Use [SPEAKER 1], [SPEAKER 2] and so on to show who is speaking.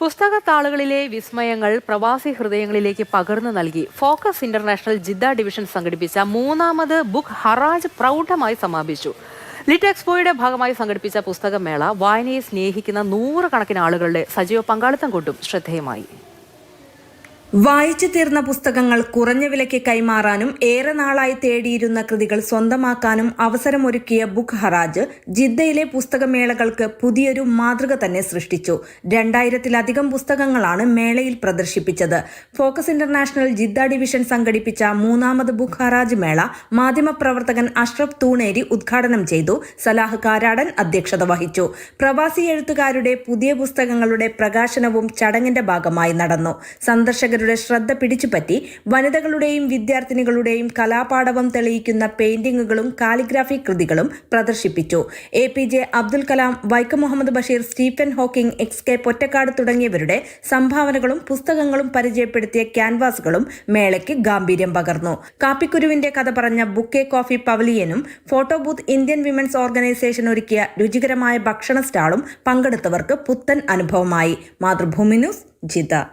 [SPEAKER 1] പുസ്തകത്താളുകളിലെ വിസ്മയങ്ങൾ പ്രവാസി ഹൃദയങ്ങളിലേക്ക് പകർന്നു നൽകി. ഫോക്കസ് ഇന്റർനാഷണൽ ജിദ്ദ ഡിവിഷൻ സംഘടിപ്പിച്ച മൂന്നാമത് ബുക്ക് ഹറാജ് പ്രൗഢമായി സമാപിച്ചു. ലിറ്റ് എക്സ്പോയുടെ ഭാഗമായി സംഘടിപ്പിച്ച പുസ്തകമേള വായനയെ സ്നേഹിക്കുന്ന നൂറുകണക്കിന് ആളുകളുടെ സജീവ പങ്കാളിത്തം കൊണ്ടും ശ്രദ്ധേയമായി.
[SPEAKER 2] വായിച്ചു തീർന്ന പുസ്തകങ്ങൾ കുറഞ്ഞ വിലയ്ക്ക് കൈമാറാനും ഏറെ നാളായി തേടിയിരുന്ന കൃതികൾ സ്വന്തമാക്കാനും അവസരമൊരുക്കിയ ബുക്ക് ഹറാജ് ജിദ്ദയിലെ പുസ്തകമേളകൾക്ക് പുതിയൊരു മാതൃക തന്നെ സൃഷ്ടിച്ചു. രണ്ടായിരത്തിലധികം പുസ്തകങ്ങളാണ് മേളയിൽ പ്രദർശിപ്പിച്ചത്. ഫോക്കസ് ഇന്റർനാഷണൽ ജിദ്ദ ഡിവിഷൻ സംഘടിപ്പിച്ച മൂന്നാമത് ബുക്ക് ഹറാജ് മേള മാധ്യമപ്രവർത്തകൻ അഷ്റഫ് തൂണേരി ഉദ്ഘാടനം ചെയ്തു. സലാഹ് കാരാടൻ അധ്യക്ഷത വഹിച്ചു. പ്രവാസി എഴുത്തുകാരുടെ പുതിയ പുസ്തകങ്ങളുടെ പ്രകാശനവും ചടങ്ങിന്റെ ഭാഗമായി നടന്നു. സന്ദർശകരുടെ ശ്രദ്ധ പിടിച്ചുപറ്റി വനിതകളുടെയും വിദ്യാർത്ഥിനികളുടെയും കലാപാഠവം തെളിയിക്കുന്ന പെയിന്റിങ്ങുകളും കാലിഗ്രാഫി കൃതികളും പ്രദർശിപ്പിച്ചു. A P J Abdul Kalam Vaikom Muhammad Basheer Stephen Hawking S K Pottekkatt തുടങ്ങിയവരുടെ സംഭാവനകളും പുസ്തകങ്ങളും പരിചയപ്പെടുത്തിയ ക്യാൻവാസുകളും മേളയ്ക്ക് ഗാംഭീര്യം പകർന്നു. കാപ്പിക്കുരുവിന്റെ കഥ പറഞ്ഞ bouquet coffee പവലിയനും photo booth Indian women's organisation ഒരുക്കിയ രുചികരമായ ഭക്ഷണ സ്റ്റാളും പങ്കെടുത്തവർക്ക് പുത്തൻ അനുഭവമായി. Mathrubhumi news Jeddah